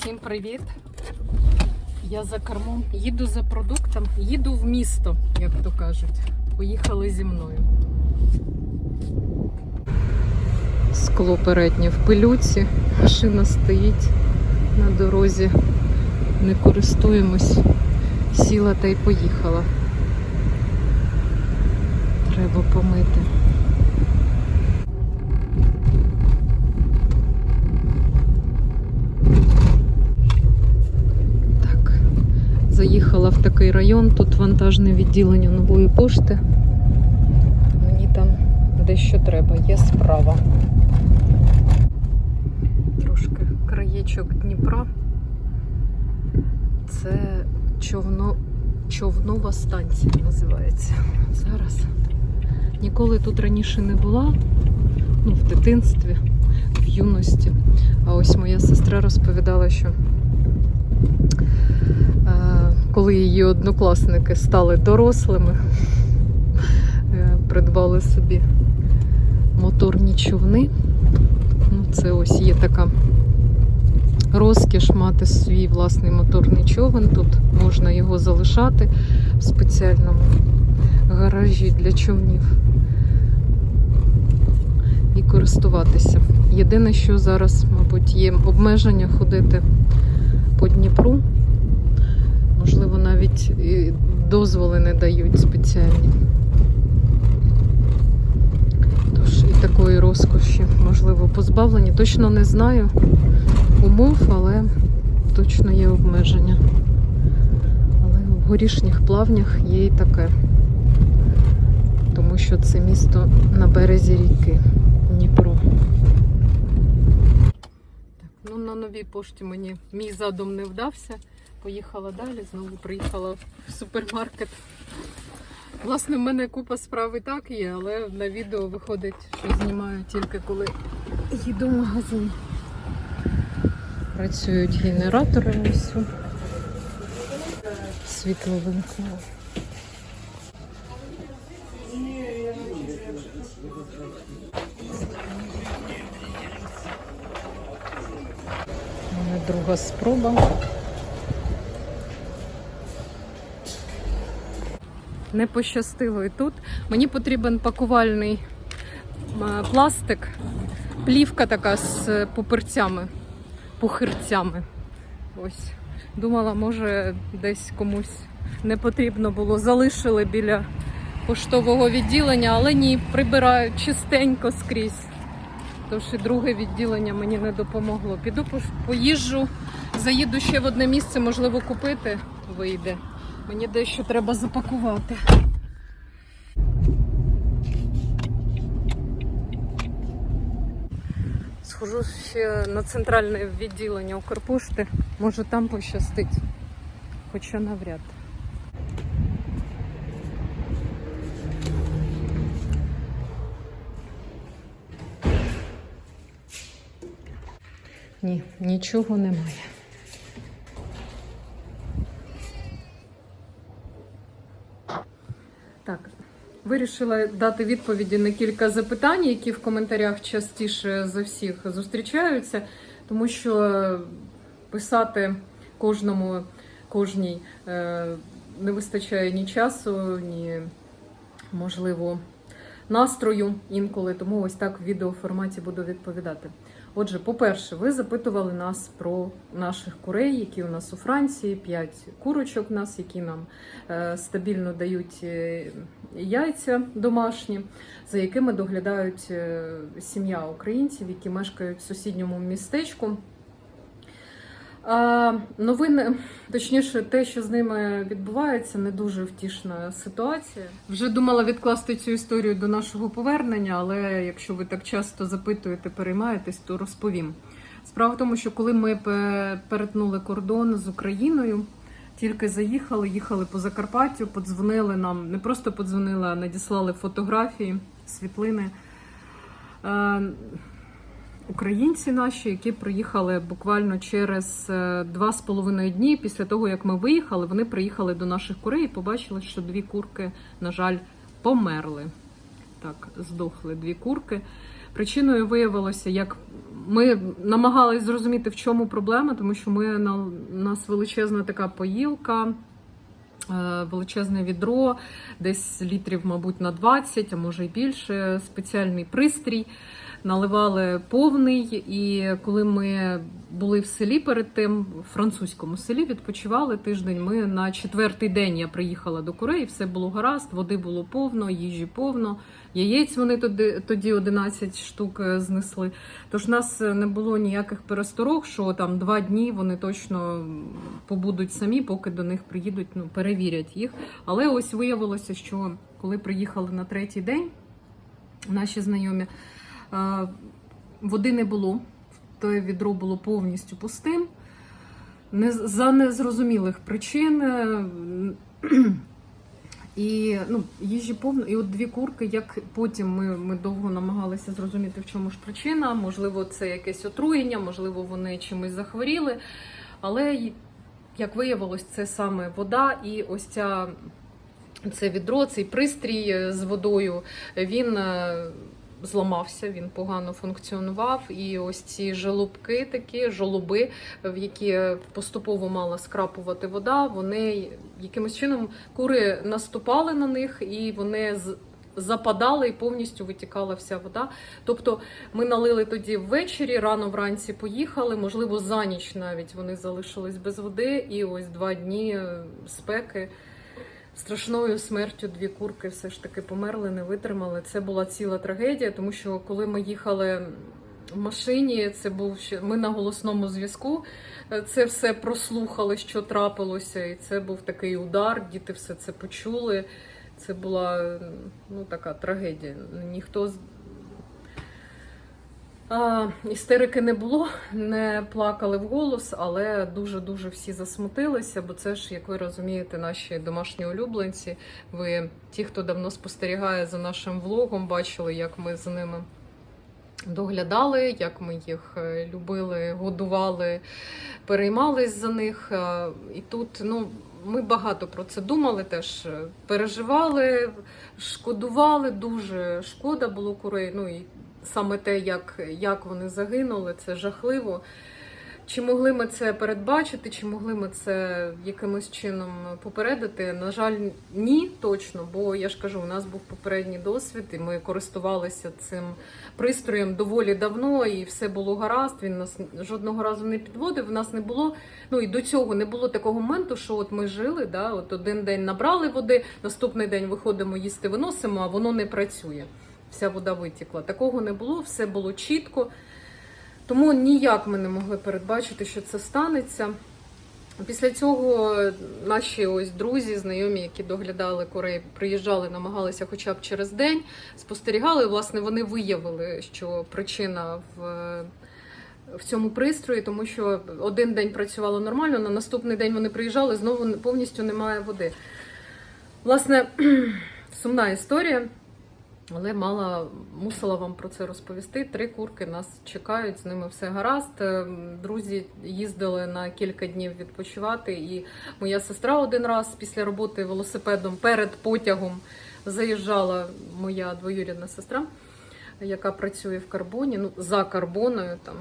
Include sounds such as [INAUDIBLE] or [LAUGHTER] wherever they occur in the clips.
Всім привіт! Я за кермом їду за продуктом, їду в місто, як то кажуть. Поїхали зі мною. Скло переднє в пилюці, машина стоїть на дорозі. Не користуємось. Сіла та й поїхала. Треба помити. Так, заїхала в такий район, тут вантажне відділення нової пошти. Мені там дещо треба, є справа. Трошки краєчок Дніпра. Це човно, човнова станція називається. Зараз. Ніколи тут раніше не була, ну, в дитинстві, в юності. А ось моя сестра розповідала, що коли її однокласники стали дорослими, е, придбали собі моторні човни. Ну, це ось є така розкіш мати свій власний моторний човен. Тут можна його залишати в спеціальному гаражі для човнів і користуватися. Єдине, що зараз, мабуть, є обмеження ходити по Дніпру. Можливо, навіть дозволи не дають спеціальні. Тож і такої розкоші, можливо, позбавлені. Точно не знаю умов, але точно є обмеження. Але в горішніх плавнях є і таке. Тому що це місто на березі ріки Дніпро. Так, ну на новій пошті мені мій задум не вдався. Поїхала далі, знову приїхала в супермаркет. Власне, в мене купа справ і так є, але на відео виходить, що знімаю тільки коли їду в магазин. Працюють генератори ось. Світло вимкнуло. У мене друга спроба. Не пощастило і тут. Мені потрібен пакувальний пластик, плівка така з пупирцями, пухирцями. Ось. Думала, може, десь комусь не потрібно було. Залишили біля поштового відділення, але ні, прибирають чистенько скрізь. Тож і друге відділення мені не допомогло. Піду поїжджу, заїду ще в одне місце, можливо, купити вийде. Мені дещо треба запакувати. Схожу ще на центральне відділення Укрпошти. Може там пощастить. Хоча навряд. Ні, нічого немає. Вирішила дати відповіді на кілька запитань, які в коментарях частіше за всіх зустрічаються, тому що писати кожному, кожній е, не вистачає ні часу, ні можливо настрою інколи, тому ось так в відеоформаті буду відповідати. Отже, по-перше, ви запитували нас про наших курей, які у нас у Франції, 5 курочок у нас, які нам е, стабільно дають е, яйця домашні, за якими доглядають е, сім'я українців, які мешкають в сусідньому містечку. Новини, точніше, те, що з ними відбувається, не дуже втішна ситуація. Вже думала відкласти цю історію до нашого повернення, але якщо ви так часто запитуєте, переймаєтесь, то розповім. Справа в тому, що коли ми перетнули кордон з Україною, тільки заїхали, їхали по Закарпаттю, подзвонили нам, не просто подзвонили, а надіслали фотографії, світлини. Е, Українці наші, які приїхали буквально через е, два з половиною дні після того, як ми виїхали, вони приїхали до наших курей і побачили, що дві курки, на жаль, померли. Так, здохли дві курки. Причиною виявилося, як ми намагалися зрозуміти, в чому проблема, тому що ми у нас величезна така поїлка, е, величезне відро, десь літрів, мабуть, на 20, а може й більше. Спеціальний пристрій. Наливали повний, і коли ми були в селі перед тим, в французькому селі, відпочивали тиждень. Ми на четвертий день я приїхала до Кореї, все було гаразд, води було повно, їжі повно. Яєць вони тоді, тоді 11 штук е, знесли. Тож в нас е, не було ніяких пересторог, що там два дні вони точно побудуть самі, поки до них приїдуть, ну перевірять їх. Але ось виявилося, що коли приїхали на третій день, наші знайомі, води не було. Те відро було повністю пустим. Не, за незрозумілих причин. е, І ну, їжі повно, і от дві курки, як потім ми, ми довго намагалися зрозуміти, в чому ж причина. Можливо, це якесь отруєння, можливо, вони чимось захворіли. Але як виявилось, це саме вода і ось ця це відро, цей пристрій е, з водою, він е, зламався, він погано функціонував. І ось ці желобки, такі жолоби, в які поступово мала скрапувати вода, вони якимось чином кури наступали на них і вони з. Западали і повністю витікала вся вода. Тобто ми налили тоді ввечері, рано вранці поїхали. Можливо, за ніч навіть вони залишились без води, і ось два дні спеки страшною смертю дві курки все ж таки померли, не витримали. Це була ціла трагедія, тому що коли ми їхали в машині, це був ще ми на голосному зв'язку. е, Це все прослухали, що трапилося, і це був такий удар. Діти все це почули. Це була ну, така трагедія. Ніхто істерики не було, не плакали вголос, але дуже-дуже всі засмутилися, бо це ж, як ви розумієте, наші домашні улюбленці. Ви, ті, хто давно спостерігає за нашим влогом, бачили, як ми за ними доглядали, як ми їх е, любили, годували, переймались за них. І тут, ну. Ми багато про це думали, теж е, переживали, шкодували дуже. Шкода було курей. Ну і саме те, як, як вони загинули, це жахливо. Чи могли ми це передбачити, чи могли ми це якимось чином попередити? На жаль, ні, точно, бо я ж кажу, у нас був попередній досвід, і ми користувалися цим пристроєм доволі давно, і все було гаразд. Він нас жодного разу не підводив. У нас не було. Ну і до цього не було такого моменту, що от ми жили, да, от один день набрали води, наступний день виходимо їсти, виносимо, а воно не працює. Вся вода витікла. Такого не було, все було чітко. Тому ніяк ми не могли передбачити, що це станеться. Після цього наші ось друзі, знайомі, які доглядали курей, приїжджали, намагалися хоча б через день, спостерігали. Власне, вони виявили, що причина в, в цьому пристрої, тому що один день працювало нормально, на наступний день вони приїжджали, знову повністю немає води. Власне, [CLEARS THROAT] сумна історія. Але мала мусила вам про це розповісти. Три курки нас чекають, з ними все гаразд. Е, Друзі їздили на кілька днів відпочивати, і моя сестра один раз після роботи велосипедом перед потягом заїжджала моя двоюрідна сестра, яка працює в карбоні. Ну за карбоною там.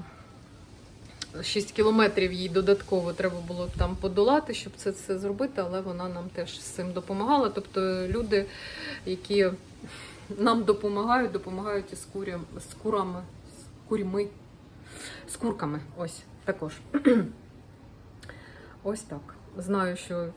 6 кілометрів їй додатково треба було там подолати, щоб це все зробити, але вона нам теж з цим допомагала. Тобто люди, які нам допомагають, допомагають із курям, з курами, з курьми, з курками. Ось також. [CLEARS THROAT] Ось так. Знаю, що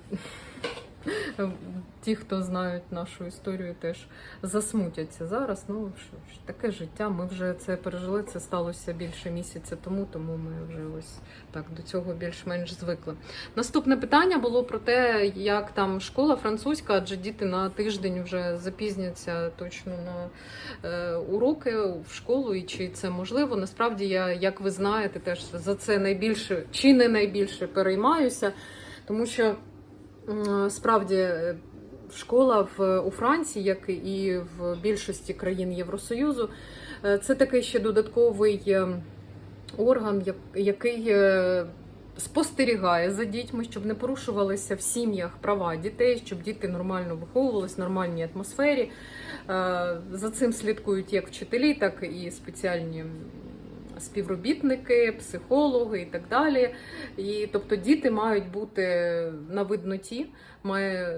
ті, хто знають нашу історію, теж засмутяться зараз. Ну що ж, таке життя. Ми вже це пережили. Це сталося більше місяця тому, тому ми вже ось так до цього більш-менш звикли. Наступне питання було про те, як там школа французька, адже діти на тиждень вже запізняться точно на е, уроки в школу, і чи це можливо. Насправді я, як ви знаєте, теж за це найбільше чи не найбільше переймаюся, тому що справді. е, Школа в у Франції, як і в більшості країн Євросоюзу, е, це такий ще додатковий е, орган, який спостерігає за дітьми, щоб не порушувалися в сім'ях права дітей, щоб діти нормально виховувалися в нормальній атмосфері. За цим слідкують як вчителі, так і спеціальні співробітники, психологи і так далі. І тобто діти мають бути на видноті,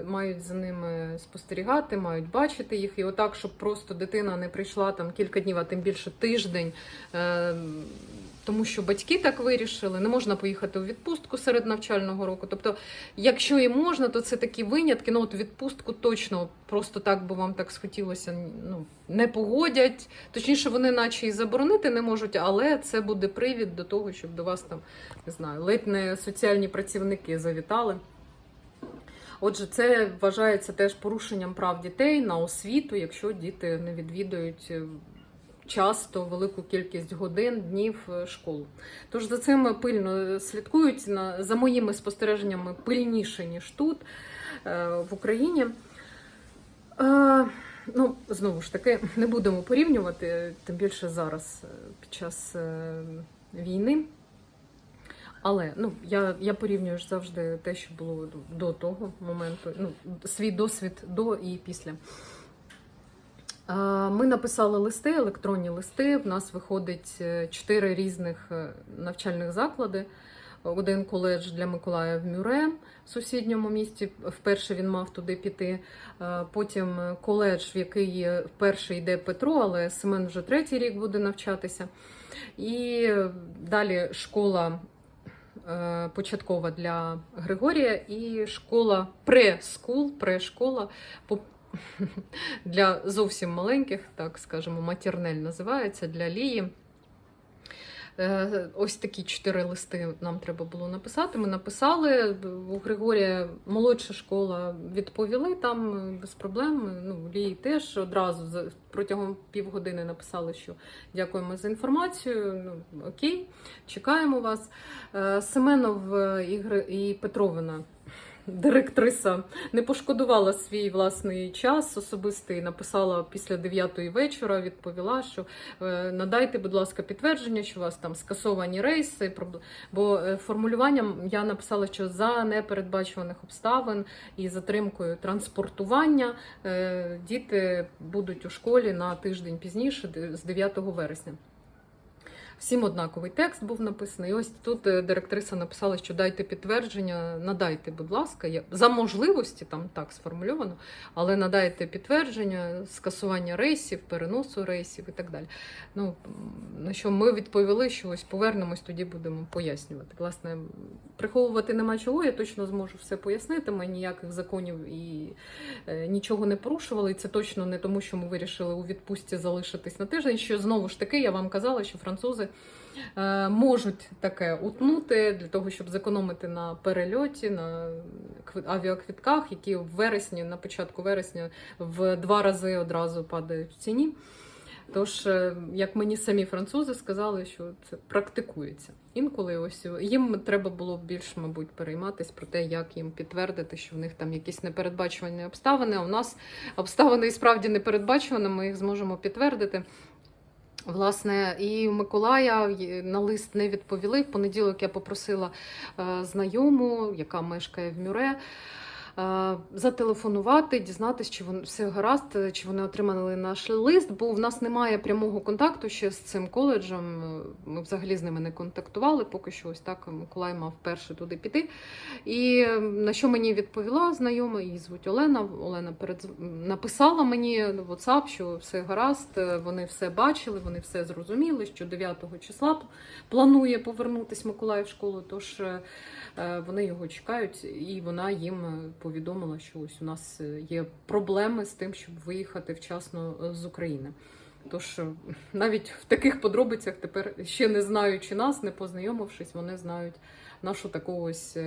мають за ними спостерігати, мають бачити їх. І отак, щоб просто дитина не прийшла там кілька днів, а тим більше тиждень. Тому що батьки так вирішили, не можна поїхати у відпустку серед навчального року. Тобто, якщо і можна, то це такі винятки. Ну от відпустку точно просто так, бо вам так схотілося, ну не погодять. Точніше, вони наче і заборонити не можуть, але це буде привід до того, щоб до вас там не знаю, ледь не соціальні працівники завітали. Отже, це вважається теж порушенням прав дітей на освіту, якщо діти не відвідують е, часто велику кількість годин, днів е, школу. Тож за цим пильно слідкують за моїми спостереженнями пильніше ніж тут е, в Україні. Е, Ну, знову ж таки, не будемо порівнювати, тим більше зараз під час війни. Але ну, я, я порівнюю ж завжди те, що було до того моменту, ну, свій досвід до і після. Ми написали листи, електронні листи. В нас виходить е, чотири різних е, навчальних заклади. Один коледж для Миколая в Мюре в сусідньому місті. Вперше він мав туди піти. Е, Потім коледж, в який вперше йде Петро, але Семен вже третій рік буде навчатися. І далі школа початкова для Григорія і школа пре-скул, пре-школа для зовсім маленьких, так скажемо, матернель називається для Лії. Е, Ось такі чотири листи нам треба було написати. Ми написали. У Григорія молодша школа відповіли там е, без проблем. Ну, Лії теж одразу протягом півгодини написали, що дякуємо за інформацію. Ну, окей, чекаємо вас. Е, Семенов і Петровина. Директриса не пошкодувала свій власний час особистий. Написала після 9 вечора. Відповіла, що е, надайте, будь ласка, підтвердження, що у вас там скасовані рейси. Бо е, формулюванням я написала, що за непередбачуваних обставин і затримкою транспортування е, діти будуть у школі на тиждень пізніше, з 9 вересня. Всім однаковий текст був написаний. І ось тут е, директриса написала, що дайте підтвердження, надайте, будь ласка, я- за можливості, там так сформульовано, але надайте підтвердження, скасування рейсів, переносу рейсів і так далі. Ну, на що ми відповіли, що ось повернемось, тоді будемо пояснювати. Власне, приховувати нема чого, я точно зможу все пояснити. Ми ніяких законів і е, нічого не порушували. І це точно не тому, що ми вирішили у відпустці залишитись на тиждень. Що знову ж таки, я вам казала, що французи е, можуть таке утнути для того, щоб зекономити на перельоті, на авіаквитках, які в вересні, на початку вересня, в два рази одразу падають в ціні. Тож, е, як мені самі французи сказали, що це практикується. Інколи ось їм треба було більш, мабуть, перейматись про те, як їм підтвердити, що в них там якісь непередбачувані обставини. А у нас обставини і справді непередбачувані, ми їх зможемо підтвердити. Власне, і Миколая на лист не відповіли. В понеділок я попросила е, знайому, яка мешкає в Мюре, зателефонувати, дізнатися, чи вони все гаразд, е, чи вони отримали наш лист, бо в нас немає прямого контакту ще з цим коледжем. Е, Ми взагалі з ними не контактували. Поки що ось так Миколай мав перше туди піти. І е, на що мені відповіла знайома, її звуть Олена. Олена перед... написала мені в WhatsApp, що все гаразд, е, вони все бачили, вони все зрозуміли, що 9 числа планує повернутися Миколай в школу. Тож е, е, вони його чекають, і вона їм е, повідомила, що ось у нас е, є проблеми з тим, щоб виїхати вчасно е, з України. Тож е, навіть в таких подробицях тепер ще не знаючи нас, не познайомившись, вони знають нашу таку ось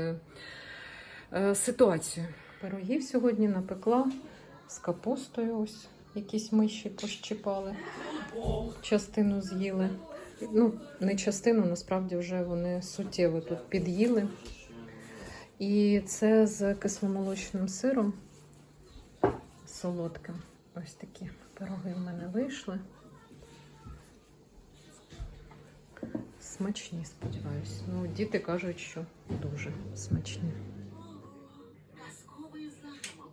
ситуацію. Пирогів сьогодні напекла з капустою. Ось якісь миші пощипали, частину з'їли. Ну, не частину, насправді вже вони суттєво тут під'їли. І це з кисломолочним сиром солодким. Ось такі пироги в мене вийшли. Смачні, сподіваюся. Ну, діти кажуть, що дуже смачні. Казковий замок.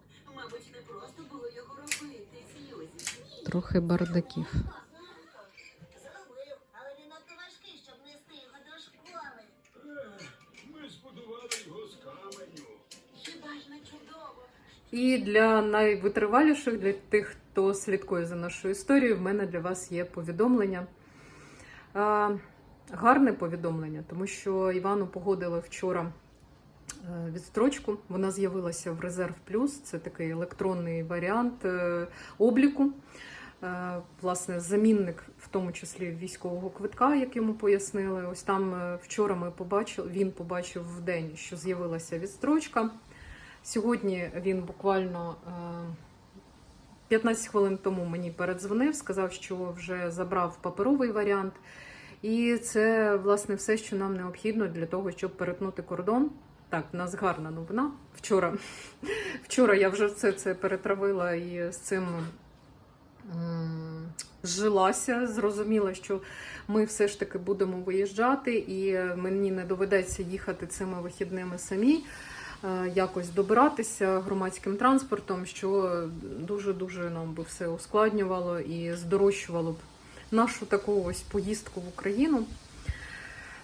І для найвитриваліших, для тих, хто слідкує за нашою історією, в мене для вас є повідомлення. Гарне повідомлення, тому що Івану погодили вчора е, відстрочку. Вона з'явилася в Резерв Плюс. Це такий електронний варіант е, обліку. Е, Власне, замінник, в тому числі військового квитка, як йому пояснили. Ось там вчора ми побачили, він побачив в день, що з'явилася відстрочка. Сьогодні він буквально е, 15 хвилин тому мені передзвонив, сказав, що вже забрав паперовий варіант. І це, власне, все, що нам необхідно для того, щоб перетнути кордон. Так, в нас гарна новина. Вчора, [LAUGHS] вчора я вже все це перетравила і з цим зжилася. Зрозуміла, що ми все ж таки будемо виїжджати, і мені не доведеться їхати цими вихідними самі е, якось добиратися громадським транспортом, що дуже-дуже нам би все ускладнювало і здорожчувало б нашу таку ось поїздку в Україну.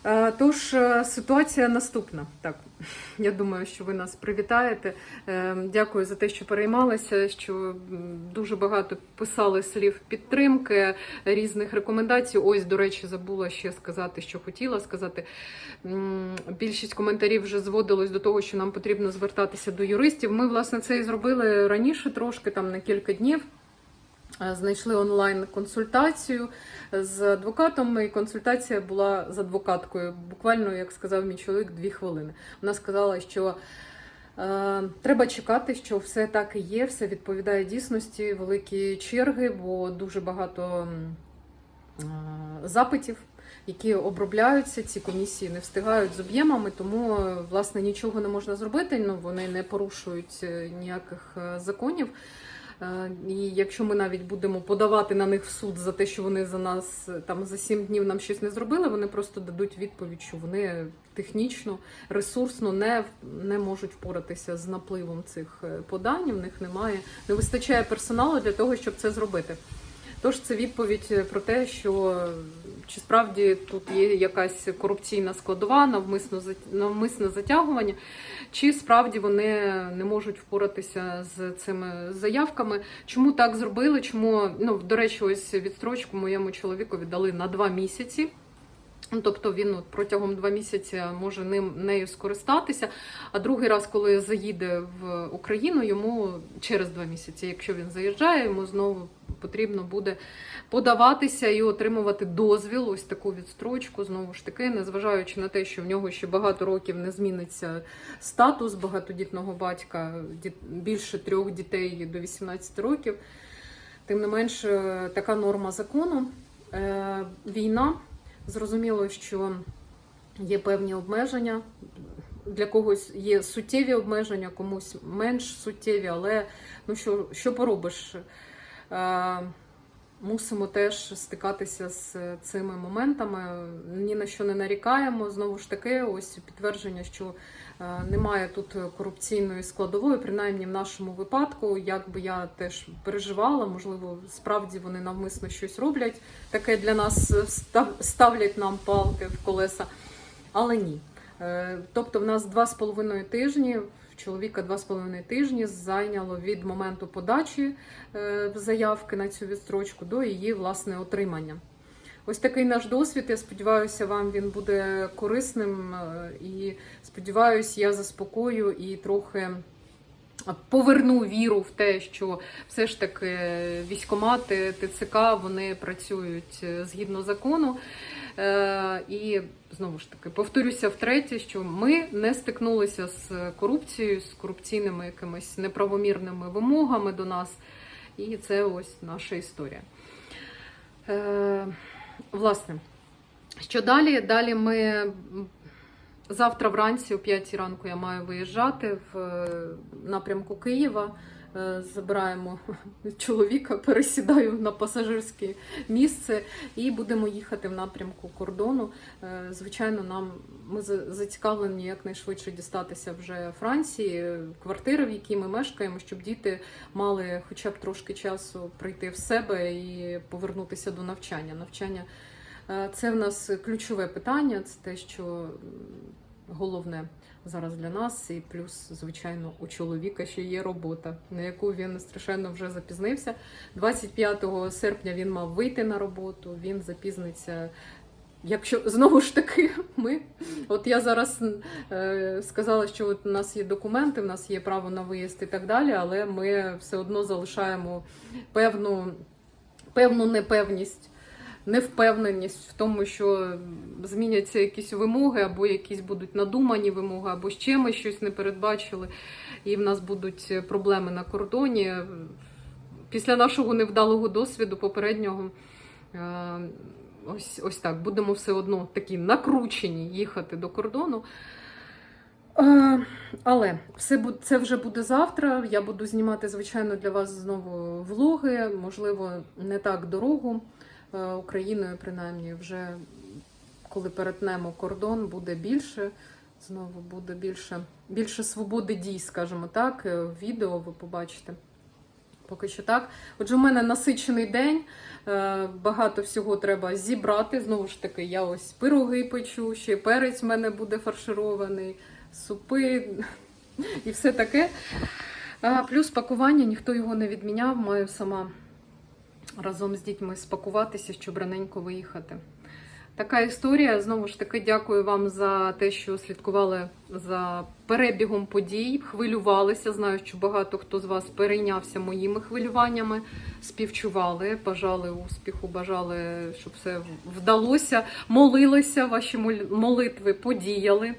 Е, Тож е, ситуація наступна. Так, [LAUGHS] я думаю, що ви нас привітаєте. Е, Дякую за те, що переймалися, що дуже багато писали слів підтримки, різних рекомендацій. Ось, до речі, забула ще сказати, що хотіла сказати. Більшість коментарів вже зводилось до того, що нам потрібно звертатися до юристів. Ми, власне, це і зробили раніше, трошки там на кілька днів. Е, Знайшли онлайн консультацію з адвокатом, і консультація була з адвокаткою. Буквально, як сказав мій чоловік, дві хвилини. Вона сказала, що е, треба чекати, що все так і є, все відповідає дійсності, великі черги, бо дуже багато е, запитів. Які обробляються, ці комісії не встигають з об'ємами, тому власне нічого не можна зробити. Ну вони не порушують ніяких законів. Е, І якщо ми навіть будемо подавати на них в суд за те, що вони за нас е, там за сім днів нам щось не зробили, вони просто дадуть відповідь, що вони технічно, ресурсно не, не можуть впоратися з напливом цих е, подань. В них немає, не вистачає персоналу для того, щоб це зробити. Тож це відповідь про те, що чи справді тут є якась корупційна складова, навмисне затягування, чи справді вони не можуть впоратися з цими заявками. Чому так зробили? Чому ну до речі, ось відстрочку моєму чоловікові дали на два місяці. Тобто він от протягом два місяці може ним нею скористатися. А другий раз, коли заїде в Україну, йому через два місяці, якщо він заїжджає, йому знову потрібно буде подаватися і отримувати дозвіл, ось таку відстрочку. Знову ж таки, незважаючи на те, що в нього ще багато років не зміниться статус багатодітного батька, більше трьох дітей до 18 років. Тим не менш, е, така норма закону. Е, Війна. Зрозуміло, що є певні обмеження. Для когось є суттєві обмеження, комусь менш суттєві, але ну що, що поробиш? Е, Мусимо теж стикатися з цими моментами. Ні на що не нарікаємо. Знову ж таки, ось підтвердження, що немає тут корупційної складової, принаймні в нашому випадку. Як би я теж переживала, можливо, справді вони навмисно щось роблять. Таке для нас став- ставлять нам палки в колеса, але ні. Е, Тобто, в нас два з половиною тижні. Чоловіка два з половиною тижні зайняло від моменту подачі е, заявки на цю відстрочку до її власне отримання. Ось такий наш досвід. Я сподіваюся, вам він буде корисним. е, І сподіваюся, я заспокою і трохи поверну віру в те, що все ж таки військомати ТЦК вони працюють е, згідно закону. Е, І знову ж таки повторюся втретє, що ми не стикнулися з корупцією, з корупційними якимись неправомірними вимогами до нас. І це ось наша історія. Власне, що далі? Далі ми завтра вранці, о 5 ранку, я маю виїжджати в е, напрямку Києва. Е, забираємо чоловіка, пересідаю на пасажирське місце і будемо їхати в напрямку кордону. Е, Звичайно, нам ми за- зацікавлені якнайшвидше дістатися вже Франції, квартири, в якій ми мешкаємо, щоб діти мали хоча б трошки часу прийти в себе і повернутися до навчання. Навчання е, це в нас ключове питання, це те, що головне зараз для нас, і плюс, звичайно, у чоловіка ще є робота, на яку він страшенно вже запізнився. 25 серпня він мав вийти на роботу, він запізниться. Якщо знову ж таки [LAUGHS] ми, от я зараз е, сказала, що от у нас є документи, в нас є право на виїзд і так далі, але ми все одно залишаємо певну, певну непевність, невпевненість в тому, що зміняться якісь вимоги, або якісь будуть надумані вимоги, або ще ми щось не передбачили, і в нас будуть проблеми на кордоні. Після нашого невдалого досвіду попереднього. е, Ось, ось так, будемо все одно такі накручені їхати до кордону. Е, але все це вже буде завтра. Я буду знімати, звичайно, для вас знову влоги. Можливо, не так дорогу Україною, принаймні, вже коли перетнемо кордон, буде більше. Знову буде більше, більше свободи дій, скажімо так. Е, відео ви побачите. Поки що так. Отже, у мене насичений день. Е, Багато всього треба зібрати. Знову ж таки, я ось пироги печу, ще перець в мене буде фарширований, супи [LAUGHS] і все таке. Плюс пакування, ніхто його не відміняв. Маю сама разом з дітьми спакуватися, щоб раненько виїхати. Така історія. Знову ж таки, дякую вам за те, що слідкували за перебігом подій, хвилювалися. Знаю, що багато хто з вас перейнявся моїми хвилюваннями, співчували, бажали успіху, бажали, щоб все вдалося, молилися, ваші молитви подіяли.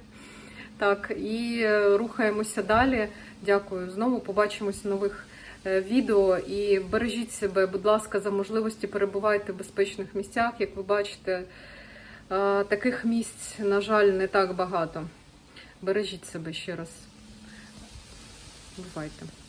Так, і е, рухаємося далі. Дякую знову. Побачимось нових відео. І бережіть себе, будь ласка, за можливості перебувайте в безпечних місцях. Як ви бачите, е, таких місць, на жаль, не так багато. Бережіть себе ще раз. Бувайте.